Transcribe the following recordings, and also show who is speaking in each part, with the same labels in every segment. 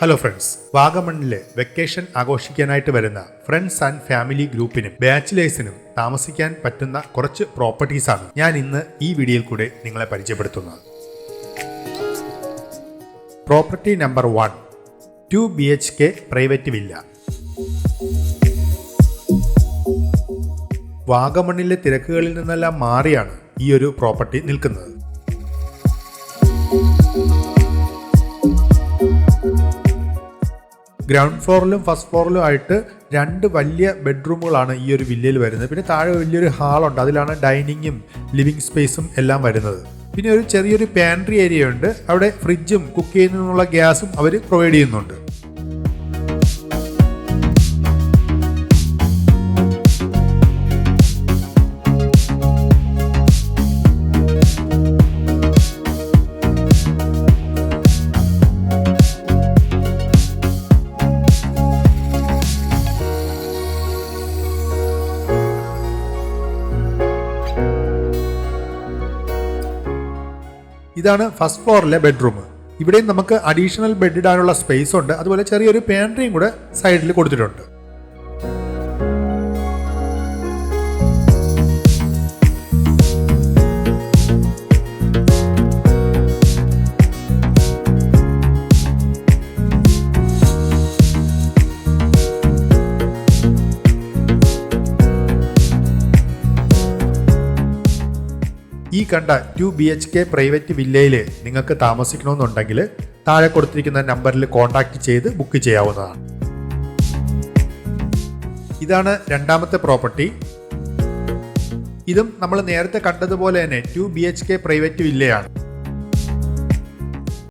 Speaker 1: Hello friends വാഗമണ്ണിലെ vacation ആഘോഷിക്കാനായിട്ട് വരുന്ന ഫ്രണ്ട്സ് ആൻഡ് ഫാമിലി ഗ്രൂപ്പിനും ബാച്ചിലേഴ്സിനും താമസിക്കാൻ പറ്റുന്ന കുറച്ച് പ്രോപ്പർട്ടീസാണ് ഞാൻ ഇന്ന് ഈ വീഡിയോയിൽ കൂടെ നിങ്ങളെ പരിചയപ്പെടുത്തുന്നത്. Property number one two B H K private villa വാഗമണ്ണിലെ തിരക്കുകളിൽ നിന്നെല്ലാം മാറിയാണ് ഈ ഒരു പ്രോപ്പർട്ടി നിൽക്കുന്നത്. ഗ്രൗണ്ട് ഫ്ലോറിലും ഫസ്റ്റ് ഫ്ലോറിലും ആയിട്ട് രണ്ട് വലിയ ബെഡ്റൂമുകളാണ് ഈ ഒരു വില്ലയിൽ വരുന്നത്. പിന്നെ താഴെ വലിയൊരു ഹാളുണ്ട് അതിലാണ് ഡൈനിങ്ങും ലിവിങ് സ്പേസും എല്ലാം വരുന്നത്. പിന്നെ ഒരു ചെറിയൊരു പാൻട്രി ഏരിയ ഉണ്ട്. അവിടെ ഫ്രിഡ്ജും കുക്ക് ചെയ്യുന്നതിനുള്ള ഗ്യാസും അവർ പ്രൊവൈഡ് ചെയ്യുന്നുണ്ട്. ഇതാണ് ഫസ്റ്റ് ഫ്ലോറിലെ ബെഡ്റൂം ഇവിടെയും നമുക്ക് അഡീഷണൽ ബെഡ് ഇടാനുള്ള സ്പേസ് ഉണ്ട്. അതുപോലെ ചെറിയൊരു പാൻട്രിയും കൂടെ സൈഡിൽ കൊടുത്തിട്ടുണ്ട്. കണ്ട two B H K private വില്ലയിൽ നിങ്ങൾക്ക് താമസിക്കണമെന്നുണ്ടെങ്കിൽ താഴെ കൊടുത്തിരിക്കുന്ന നമ്പറിൽ കോൺടാക്ട് ചെയ്ത് ബുക്ക് ചെയ്യാവുന്നതാണ്. ഇതാണ് രണ്ടാമത്തെ പ്രോപ്പർട്ടി ഇതും നമ്മൾ നേരത്തെ കണ്ടതുപോലെ തന്നെ two B H K private വില്ലയാണ്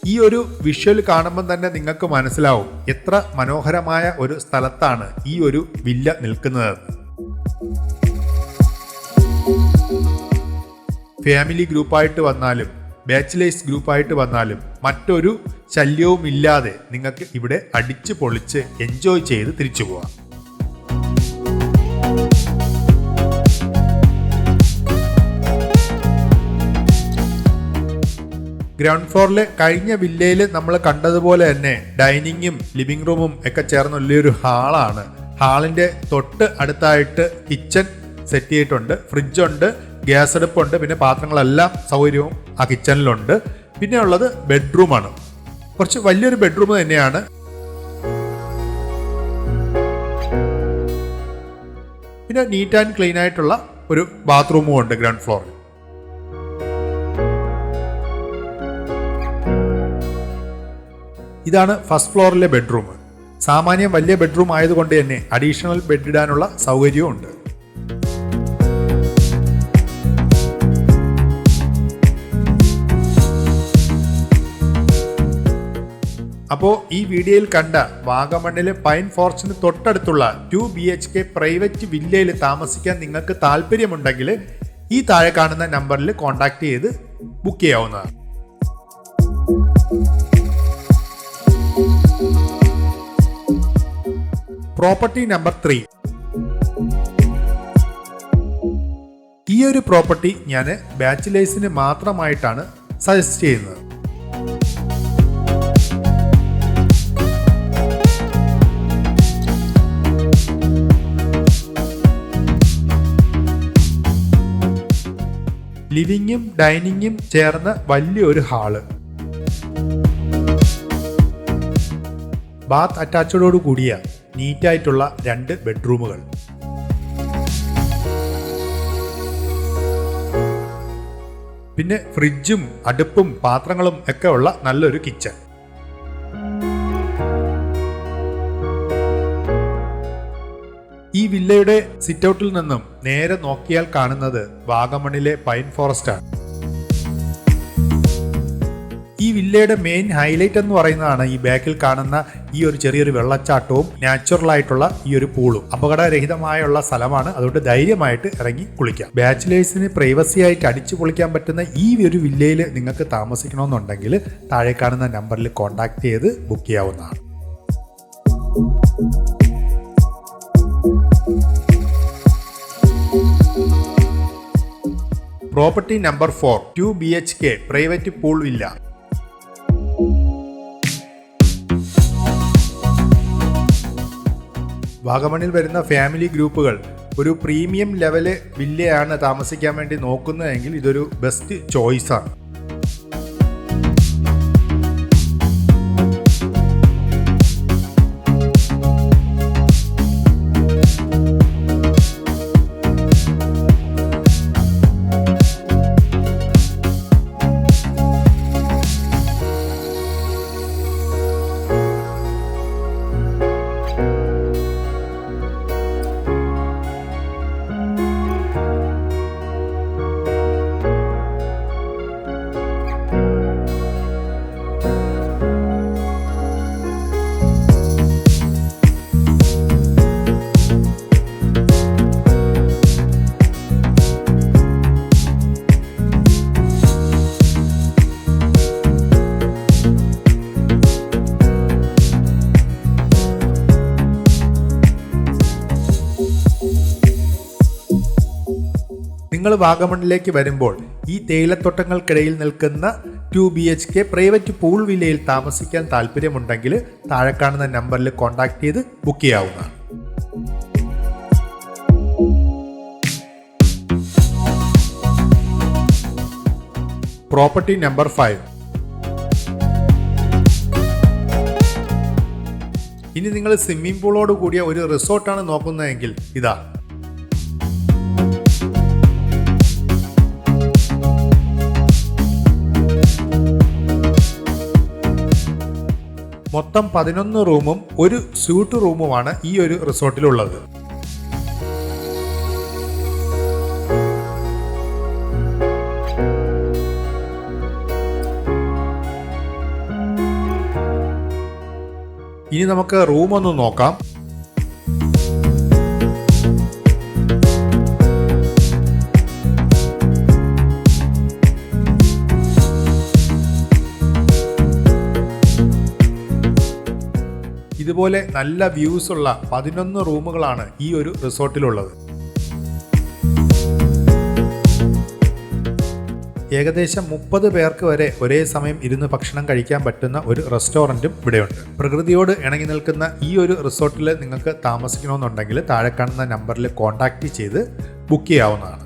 Speaker 1: ഈ ഒരു വിഷ്വൽ കാണുമ്പോൾ തന്നെ നിങ്ങൾക്ക് മനസ്സിലാവും എത്ര മനോഹരമായ ഒരു സ്ഥലത്താണ് ഈ ഒരു വില്ല നിൽക്കുന്നതെന്ന് ഫാമിലി ഗ്രൂപ്പായിട്ട് വന്നാലും ബാച്ചിലേഴ്സ് ഗ്രൂപ്പായിട്ട് വന്നാലും മറ്റൊരു ശല്യവും ഇല്ലാതെ നിങ്ങൾക്ക് ഇവിടെ അടിച്ച് പൊളിച്ച് എൻജോയ് ചെയ്ത് തിരിച്ചു പോവാം. ഗ്രൗണ്ട് ഫ്ലോറിലെ കഴിഞ്ഞ വില്ലയിൽ നമ്മൾ കണ്ടതുപോലെ തന്നെ ഡൈനിങ്ങും ലിവിംഗ് റൂമും ഒക്കെ ചേർന്ന വലിയൊരു ഹാളാണ്. ഹാളിന്റെ തൊട്ട് അടുത്തായിട്ട് കിച്ചൺ സെറ്റ് ചെയ്തിട്ടുണ്ട് ഫ്രിഡ്ജുണ്ട് ഗ്യാസ് അടുപ്പുണ്ട് പിന്നെ പാത്രങ്ങളെല്ലാം സൗകര്യവും ആ കിച്ചണിലുണ്ട്. പിന്നെ ഉള്ളത് ബെഡ്റൂമാണ് കുറച്ച് വലിയൊരു ബെഡ്റൂം തന്നെയാണ്. പിന്നെ നീറ്റ് ആൻഡ് ക്ലീൻ ആയിട്ടുള്ള ഒരു ബാത്റൂമും ഉണ്ട് ഗ്രൗണ്ട് ഫ്ലോറിൽ ഇതാണ് ഫസ്റ്റ് ഫ്ലോറിലെ ബെഡ്റൂം സാമാന്യം വലിയ ബെഡ്റൂം ആയതുകൊണ്ട് തന്നെ അഡീഷണൽ ബെഡ് ഇടാനുള്ള സൗകര്യവും ഉണ്ട്. അപ്പോൾ ഈ വീഡിയോയിൽ കണ്ട വാഗമണ്ണിലെ പൈൻ ഫോറസ്റ്റിന് തൊട്ടടുത്തുള്ള two B H K private വില്ലയിൽ താമസിക്കാൻ നിങ്ങൾക്ക് താല്പര്യമുണ്ടെങ്കിൽ ഈ താഴെ കാണുന്ന നമ്പറിൽ കോൺടാക്ട് ചെയ്ത് ബുക്ക് ചെയ്യാവുന്നതാണ്. പ്രോപ്പർട്ടി നമ്പർ ത്രീ ഈ ഒരു പ്രോപ്പർട്ടി ഞാൻ ബാച്ചിലേഴ്സിന് മാത്രമായിട്ടാണ് സജസ്റ്റ് ചെയ്യുന്നത്. ലിവിങ്ങും ഡൈനിങ്ങും ചേർന്ന വലിയൊരു ഹാൾ. ബാത്ത് അറ്റാച്ചഡോട് കൂടിയ നീറ്റായിട്ടുള്ള രണ്ട് ബെഡ്റൂമുകൾ. പിന്നെ ഫ്രിഡ്ജും അടുപ്പും പാത്രങ്ങളും ഒക്കെ ഉള്ള നല്ലൊരു കിച്ചൺ. വില്ലയുടെ സിറ്റൗട്ടിൽ നിന്നും നേരെ നോക്കിയാൽ കാണുന്നത് വാഗമണിലെ പൈൻ ഫോറസ്റ്റ് ആണ്. ഈ വില്ലയുടെ മെയിൻ ഹൈലൈറ്റ് എന്ന് പറയുന്നതാണ് ഈ ബാക്കിൽ കാണുന്ന ഈ ഒരു ചെറിയൊരു വെള്ളച്ചാട്ടവും നാച്ചുറൽ ആയിട്ടുള്ള ഈ ഒരു പൂളും. അപകടരഹിതമായുള്ള സ്ഥലമാണ്. അതുകൊണ്ട് ധൈര്യമായിട്ട് ഇറങ്ങി കുളിക്കാം. ബാച്ചിലേഴ്സിന് പ്രൈവസി ആയിട്ട് അടിച്ചു പൊളിക്കാൻ പറ്റുന്ന ഈ ഒരു വില്ലയിൽ നിങ്ങൾക്ക് താമസിക്കണമെന്നുണ്ടെങ്കിൽ താഴെ കാണുന്ന നമ്പറിൽ കോൺടാക്ട് ചെയ്ത് ബുക്ക് ചെയ്യാവുന്നതാണ്. Property number four two B H K private pool ഇല്ല. വാഗമണിൽ വരുന്ന ഫാമിലി ഗ്രൂപ്പുകൾ ഒരു പ്രീമിയം ലെവൽ വില്ലയാണ് താമസിക്കാൻ വേണ്ടി നോക്കുന്നതെങ്കിൽ ഇതൊരു ബെസ്റ്റ് ചോയ്സാണ്. നിങ്ങൾ വാഗമണിലേക്ക് വരുമ്പോൾ ഈ തേയിലത്തോട്ടങ്ങൾക്കിടയിൽ നിൽക്കുന്ന two B H K private pool വില്ലയിൽ താമസിക്കാൻ താല്പര്യമുണ്ടെങ്കിൽ താഴെ കാണുന്ന നമ്പറിൽ കോൺടാക്ട് ചെയ്ത് ബുക്ക് ചെയ്യാവുന്നതാണ്. Property number five. ഇനി നിങ്ങൾ സ്വിമ്മിംഗ് പൂളോട് കൂടിയ ഒരു റിസോർട്ടാണ് നോക്കുന്നതെങ്കിൽ ഇതാ. മൊത്തം പതിനൊന്ന് റൂമും ഒരു സ്യൂട്ട് റൂമുമാണ് ഈ ഒരു റിസോർട്ടിലുള്ളത്. ഇനി നമുക്ക് റൂം ഒന്ന് നോക്കാം. ഇതുപോലെ നല്ല വ്യൂസ് ഉള്ള പതിനൊന്ന് റൂമുകളാണ് ഈ ഒരു റിസോർട്ടിലുള്ളത്. ഏകദേശം മുപ്പത് പേർക്ക് വരെ ഒരേ സമയം ഇരുന്ന് ഭക്ഷണം കഴിക്കാൻ പറ്റുന്ന ഒരു റെസ്റ്റോറന്റും ഇവിടെയുണ്ട്. പ്രകൃതിയോട് ഇണങ്ങി നിൽക്കുന്ന ഈ ഒരു റിസോർട്ടിൽ നിങ്ങൾക്ക് താമസിക്കണമെന്നുണ്ടെങ്കിൽ താഴെ കാണുന്ന നമ്പറിൽ കോൺടാക്റ്റ് ചെയ്ത് ബുക്ക് ചെയ്യാവുന്നതാണ്.